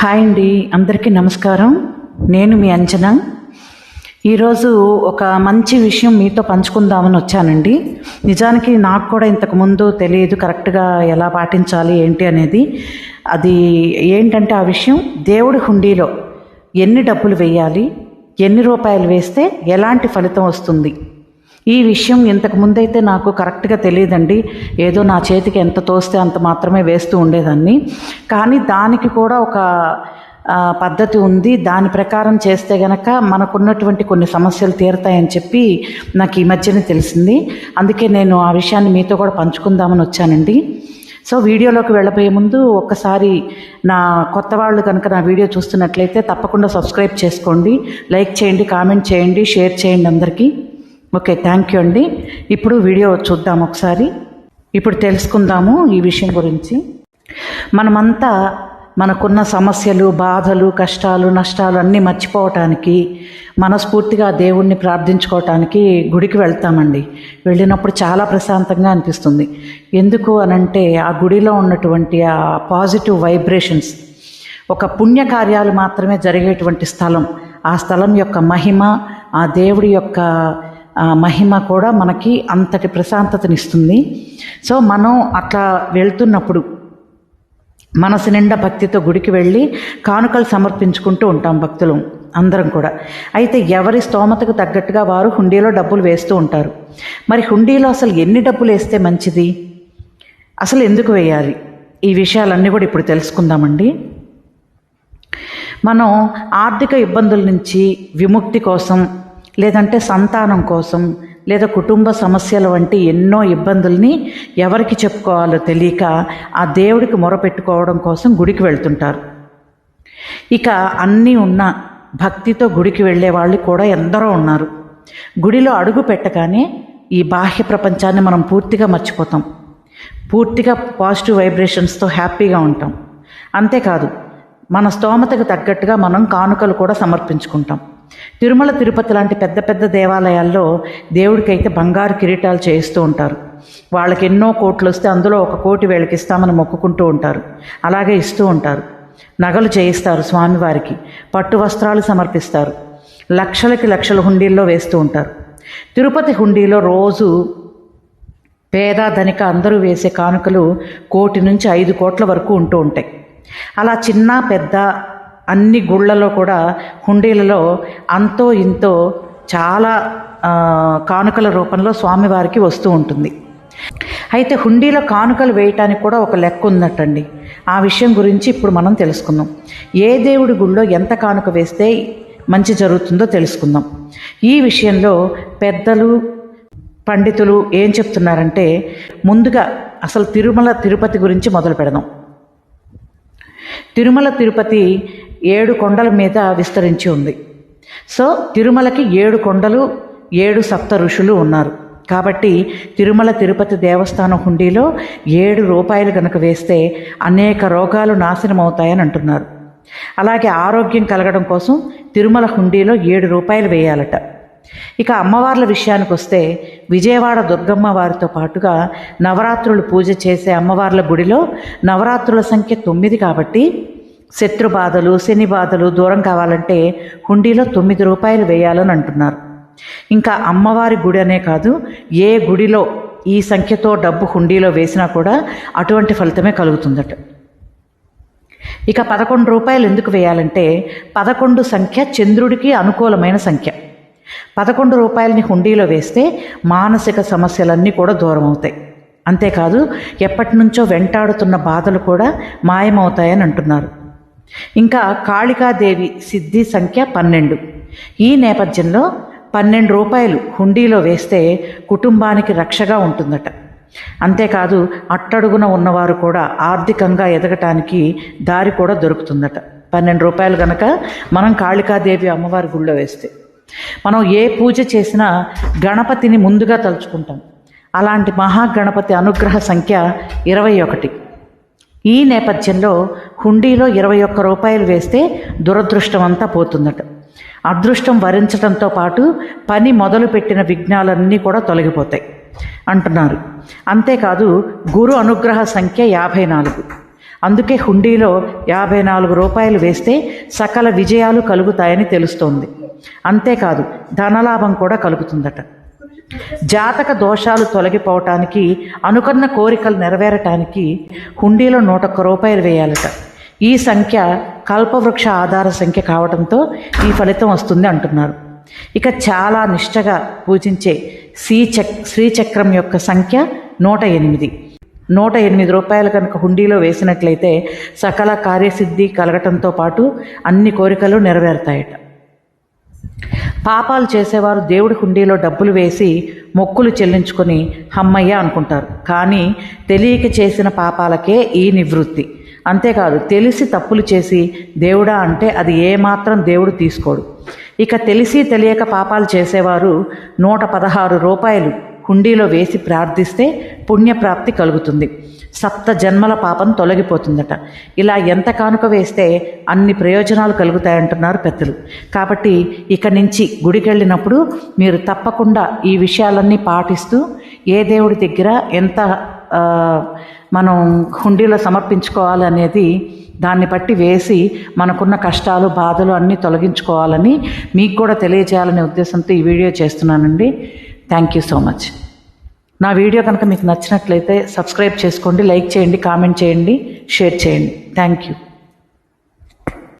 Hi అండి అందరికీ నమస్కారం. నేను మీ అంచనా ఈరోజు ఒక మంచి విషయం మీతో పంచుకుందామని వచ్చానండి. నిజానికి నాకు కూడా ఇంతకు ముందు తెలియదు కరెక్ట్గా ఎలా పాటించాలి ఏంటి అనేది. అది ఏంటంటే ఆ విషయం దేవుడి హుండీలో ఎన్ని డబ్బులు వేయాలి ఎన్ని రూపాయలు వేస్తే ఎలాంటి ఫలితం వస్తుంది? ఈ విషయం ఇంతకు ముందైతే నాకు కరెక్ట్గా తెలియదండి ఏదో నా చేతికి ఎంత తోస్తే అంత మాత్రమే వేస్తూ ఉండేదాన్ని. కానీ దానికి కూడా ఒక పద్ధతి ఉంది. దాని ప్రకారం చేస్తే గనక మనకున్నటువంటి కొన్ని సమస్యలు తీరుతాయని చెప్పి నాకు ఈ మధ్యనే తెలిసింది. అందుకే నేను ఆ విషయాన్ని మీతో కూడా పంచుకుందామని వచ్చానండి. సో వీడియోలోకి వెళ్ళబోయే ముందు ఒక్కసారి నా కొత్త వాళ్ళు కనుక నా వీడియో చూస్తున్నట్లయితే తప్పకుండా సబ్స్క్రైబ్ చేసుకోండి. లైక్ చేయండి కామెంట్ చేయండి షేర్ చేయండి అందరికీ. ఓకే థ్యాంక్ యూ అండి. ఇప్పుడు వీడియో చూద్దాం ఒకసారి. ఇప్పుడు తెలుసుకుందాము ఈ విషయం గురించి. మనమంతా మనకున్న సమస్యలు బాధలు కష్టాలు నష్టాలు అన్నీ మర్చిపోవటానికి మనస్ఫూర్తిగా దేవుణ్ణి ప్రార్థించుకోవటానికి గుడికి వెళ్తామండి. వెళ్ళినప్పుడు చాలా ప్రశాంతంగా అనిపిస్తుంది. ఎందుకు అనంటే ఆ గుడిలో ఉన్నటువంటి ఆ పాజిటివ్ వైబ్రేషన్స్ ఒక పుణ్యకార్యాలు మాత్రమే జరిగేటువంటి స్థలం. ఆ స్థలం యొక్క మహిమ ఆ దేవుడి యొక్క మహిమ కూడా మనకి అంతటి ప్రశాంతతనిస్తుంది. సో మనం అట్లా వెళ్తున్నప్పుడు మనసు నిండా భక్తితో గుడికి వెళ్ళి కానుకలు సమర్పించుకుంటూ ఉంటాం భక్తులు అందరం కూడా. అయితే ఎవరి స్తోమతకు తగ్గట్టుగా వారు హుండీలో డబ్బులు వేస్తూ ఉంటారు. మరి హుండీలో అసలు ఎన్ని డబ్బులు వేస్తే మంచిది? అసలు ఎందుకు వేయాలి? ఈ విషయాలన్నీ కూడా ఇప్పుడు తెలుసుకుందామండి. మనం ఆర్థిక ఇబ్బందుల నుంచి విముక్తి కోసం లేదంటే సంతానం కోసం లేదా కుటుంబ సమస్యల వంటి ఎన్నో ఇబ్బందుల్ని ఎవరికి చెప్పుకోవాలో తెలియక ఆ దేవుడికి మొరపెట్టుకోవడం కోసం గుడికి వెళ్తుంటారు. ఇక అన్నీ ఉన్న భక్తితో గుడికి వెళ్ళే వాళ్ళు కూడా ఎందరో ఉన్నారు. గుడిలో అడుగు పెట్టగానే ఈ బాహ్య ప్రపంచాన్ని మనం పూర్తిగా మర్చిపోతాం. పూర్తిగా పాజిటివ్ వైబ్రేషన్స్తో హ్యాపీగా ఉంటాం. అంతేకాదు మన స్తోమతకు తగ్గట్టుగా మనం కానుకలు కూడా సమర్పించుకుంటాం. తిరుమల తిరుపతి లాంటి పెద్ద పెద్ద దేవాలయాల్లో దేవుడికైతే బంగారు కిరీటాలు చేయిస్తూ ఉంటారు. వాళ్ళకి ఎన్నో కోట్లు వస్తే అందులో ఒక కోటి వీళ్ళకి ఇస్తామని మొక్కుకుంటూ ఉంటారు. అలాగే ఇస్తూ ఉంటారు. నగలు చేయిస్తారు స్వామివారికి. పట్టు వస్త్రాలు సమర్పిస్తారు. లక్షలకి లక్షల హుండీల్లో వేస్తూ ఉంటారు. తిరుపతి హుండీలో రోజు పేద ధనిక అందరూ వేసే కానుకలు కోటి నుంచి ఐదు కోట్ల వరకు ఉంటూ ఉంటాయి. అలా చిన్న పెద్ద అన్ని గుళ్ళలో కూడా హుండీలలో అంతో ఇంతో చాలా కానుకల రూపంలో స్వామివారికి వస్తూ ఉంటుంది. అయితే హుండీలో కానుకలు వేయటానికి కూడా ఒక లెక్క ఉందటండి. ఆ విషయం గురించి ఇప్పుడు మనం తెలుసుకుందాం. ఏ దేవుడి గుళ్ళో ఎంత కానుక వేస్తే మంచి జరుగుతుందో తెలుసుకుందాం. ఈ విషయంలో పెద్దలు పండితులు ఏం చెప్తున్నారంటే ముందుగా అసలు తిరుమల తిరుపతి గురించి మొదలు పెడదాం. తిరుమల తిరుపతి ఏడు కొండల మీద విస్తరించి ఉంది. సో తిరుమలకి ఏడు కొండలు ఏడు సప్త ఋషులు ఉన్నారు. కాబట్టి తిరుమల తిరుపతి దేవస్థానం హుండీలో ఏడు రూపాయలు కనుక వేస్తే అనేక రోగాలు నాశనం అవుతాయని అంటున్నారు. అలాగే ఆరోగ్యం కలగడం కోసం తిరుమల హుండీలో ఏడు రూపాయలు వేయాలట. ఇక అమ్మవార్ల విషయానికి వస్తే విజయవాడ దుర్గమ్మ వారితో పాటుగా నవరాత్రులు పూజ చేసే అమ్మవార్ల గుడిలో నవరాత్రుల సంఖ్య తొమ్మిది కాబట్టి శత్రు బాధలు శని బాధలు దూరం కావాలంటే హుండీలో తొమ్మిది రూపాయలు వేయాలని అంటున్నారు. ఇంకా అమ్మవారి గుడి అనే కాదు ఏ గుడిలో ఈ సంఖ్యతో డబ్బు హుండీలో వేసినా కూడా అటువంటి ఫలితమే కలుగుతుందట. ఇక పదకొండు రూపాయలు ఎందుకు వేయాలంటే పదకొండు సంఖ్య చంద్రుడికి అనుకూలమైన సంఖ్య. పదకొండు రూపాయలని హుండీలో వేస్తే మానసిక సమస్యలన్నీ కూడా దూరం అవుతాయి. అంతేకాదు ఎప్పటి నుంచో వెంటాడుతున్న బాధలు కూడా మాయమవుతాయని అంటున్నారు. ఇంకా కాళికాదేవి సిద్ధి సంఖ్య పన్నెండు. ఈ నేపథ్యంలో పన్నెండు రూపాయలు హుండీలో వేస్తే కుటుంబానికి రక్షగా ఉంటుందట. అంతేకాదు అట్టడుగున ఉన్నవారు కూడా ఆర్థికంగా ఎదగటానికి దారి కూడా దొరుకుతుందట. పన్నెండు రూపాయలు గనక మనం కాళికాదేవి అమ్మవారి గుళ్ళో వేస్తే. మనం ఏ పూజ చేసినా గణపతిని ముందుగా తలుచుకుంటాం. అలాంటి మహాగణపతి అనుగ్రహ సంఖ్య ఇరవై ఒకటి. ఈ నేపథ్యంలో హుండీలో ఇరవై ఒక్క రూపాయలు వేస్తే దురదృష్టం అంతా పోతుందట అదృష్టం వరించడంతో పాటు పని మొదలుపెట్టిన విఘ్నాలన్నీ కూడా తొలగిపోతాయి అంటున్నారు. అంతేకాదు గురు అనుగ్రహ సంఖ్య యాభై నాలుగు. అందుకే హుండీలో యాభై నాలుగు రూపాయలు వేస్తే సకల విజయాలు కలుగుతాయని తెలుస్తోంది. అంతేకాదు ధనలాభం కూడా కలుగుతుందట. జాతక దోషాలు తొలగిపోవటానికి అనుకున్న కోరికలు నెరవేరటానికి హుండీలో నూట ఒక్క రూపాయలు వేయాలట. ఈ సంఖ్య కల్పవృక్ష ఆధార సంఖ్య కావడంతో ఈ ఫలితం వస్తుంది అంటున్నారు. ఇక చాలా నిష్టగా పూజించే శ్రీచక్ శ్రీచక్రం యొక్క సంఖ్య నూట ఎనిమిది. నూట ఎనిమిది రూపాయలు కనుక హుండీలో వేసినట్లయితే సకల కార్యసిద్ధి కలగటంతో పాటు అన్ని కోరికలు నెరవేరుతాయట. పాపాలు చేసేవారు దేవుడి హుండీలో డబ్బులు వేసి మొక్కులు చెల్లించుకొని హమ్మయ్య అనుకుంటారు. కానీ తెలియక చేసిన పాపాలకే ఈ నివృత్తి. అంతేకాదు తెలిసి తప్పులు చేసి దేవుడా అంటే అది ఏమాత్రం దేవుడు తీసుకోడు. ఇక తెలిసి తెలియక పాపాలు చేసేవారు నూట పదహారు రూపాయలు. హుండీలో వేసి ప్రార్థిస్తే పుణ్యప్రాప్తి కలుగుతుంది. సప్త జన్మల పాపం తొలగిపోతుందట. ఇలా ఎంత కానుక వేస్తే అన్ని ప్రయోజనాలు కలుగుతాయంటున్నారు పెద్దలు. కాబట్టి ఇక నుంచి గుడికెళ్ళినప్పుడు మీరు తప్పకుండా ఈ విషయాలన్నీ పాటిస్తూ ఏ దేవుడి దగ్గర ఎంత మనం హుండీలో సమర్పించుకోవాలి అనేది దాన్ని బట్టి వేసి మనకున్న కష్టాలు బాధలు అన్నీ తొలగించుకోవాలని మీకు కూడా తెలియజేయాలనే ఉద్దేశంతో ఈ వీడియో చేస్తున్నానండి. థ్యాంక్ యూ సో మచ్ నా వీడియో కనుక మీకు నచ్చినట్లయితే సబ్స్క్రైబ్ చేసుకోండి లైక్ చేయండి కామెంట్ చేయండి షేర్ చేయండి. Thank you